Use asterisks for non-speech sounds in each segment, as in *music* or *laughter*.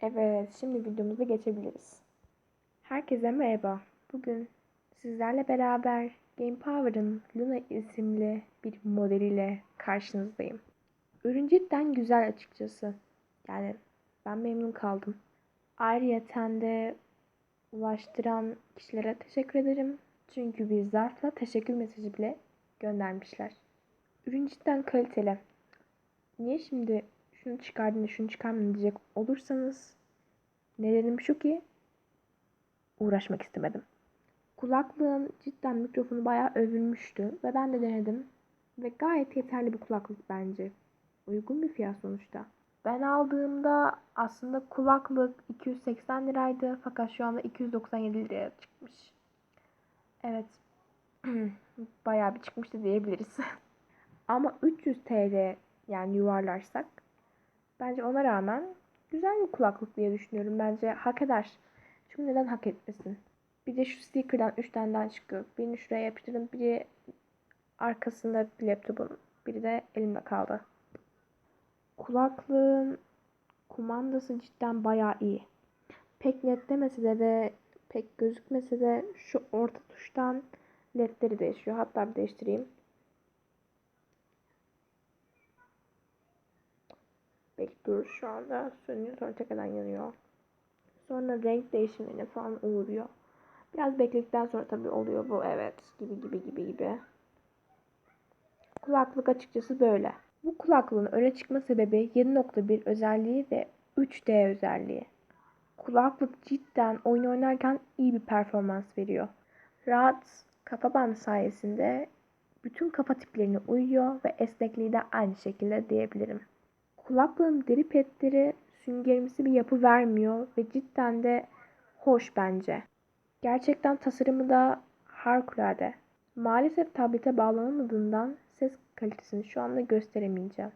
Evet, şimdi videomuza geçebiliriz. Herkese merhaba. Bugün sizlerle beraber Game Power'ın Luna isimli bir modeliyle karşınızdayım. Ürün cidden güzel açıkçası. Yani ben memnun kaldım. Ayrıyeten de ulaştıran kişilere teşekkür ederim. Çünkü bir zarfla teşekkür mesajı bile göndermişler. Ürün cidden kaliteli. Niye şimdi şunu çıkardın da şunu çıkarmadın diyecek olursanız nedenim şu ki uğraşmak istemedim. Kulaklığın cidden mikrofonu bayağı övülmüştü ve ben de denedim ve gayet yeterli bir kulaklık bence. Uygun bir fiyat sonuçta. Ben aldığımda aslında kulaklık 280 liraydı fakat şu anda 297 liraya çıkmış. Evet. *clears throat* bayağı bir çıkmıştı diyebiliriz. *laughs* Ama 300 TL yani yuvarlarsak bence ona rağmen güzel bir kulaklık diye düşünüyorum. Bence hak eder. Çünkü neden hak etmesin? Bir de şu sticker'dan 3 tane daha çıkıyor. Birini şuraya yapıştırdım. Biri arkasında bir laptopun. Biri de elimde kaldı. Kulaklığın kumandası cidden bayağı iyi. Pek netlemese de ve pek gözükmese de şu orta tuştan ledleri değişiyor. Hatta bir değiştireyim. Bekliyoruz şu anda. Sönüyor sonra tekrardan yanıyor. Sonra renk değişimine falan uğruyor. Biraz bekledikten sonra tabii oluyor bu evet gibi gibi gibi gibi. Kulaklık açıkçası böyle. Bu kulaklığın öne çıkma sebebi 7.1 özelliği ve 3D özelliği. Kulaklık cidden oyun oynarken iyi bir performans veriyor. Rahat kafa bandı sayesinde bütün kafa tiplerine uyuyor ve esnekliği de aynı şekilde diyebilirim. Kulaklığın deri petleri süngerimsi bir yapı vermiyor ve cidden de hoş bence. Gerçekten tasarımı da harikulade. Maalesef tablete bağlanamadığından ses kalitesini şu anda gösteremeyeceğim.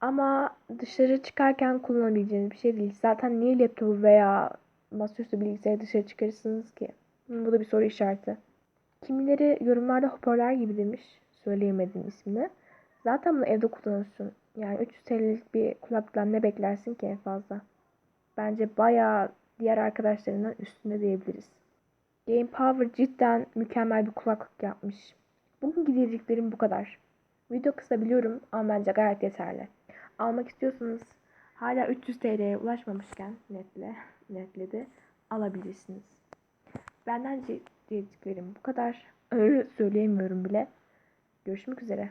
Ama dışarı çıkarken kullanabileceğiniz bir şey değil. Zaten niye laptopu veya masaüstü bilgisayarı dışarı çıkarırsınız ki? Bu da bir soru işareti. Kimileri yorumlarda hoparlör gibi demiş. Söyleyemedim ismini. Zaten bunu evde kullanırsın. Yani 300 TL'lik bir kulaklıktan ne beklersin ki en fazla? Bence bayağı diğer arkadaşlarından üstünde diyebiliriz. Game Power cidden mükemmel bir kulaklık yapmış. Bugün gideceklerim bu kadar. Video kısa biliyorum ama bence gayet yeterli. Almak istiyorsanız hala 300 TL'ye ulaşmamışken netle, netledi alabilirsiniz. Benden diyeceklerim bu kadar. Söyleyemiyorum bile. Görüşmek üzere.